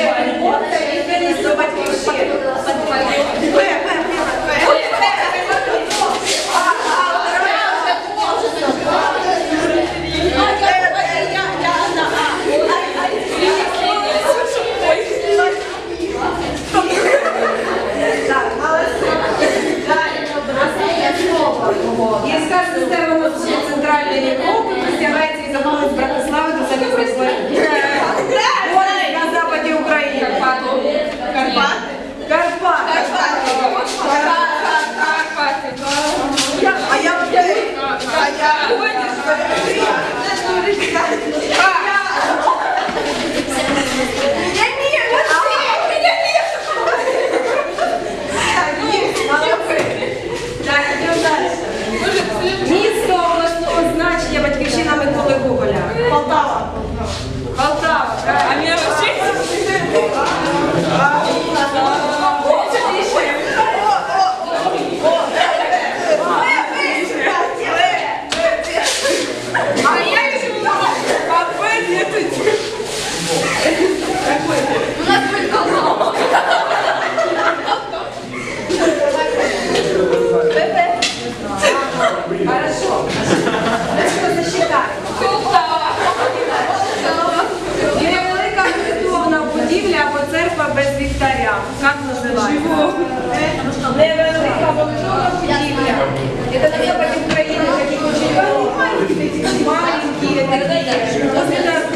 Amen. Ani как называется? Невелика волчова будівля. Это Украины такие очень маленькие, маленькие, такие, возле нас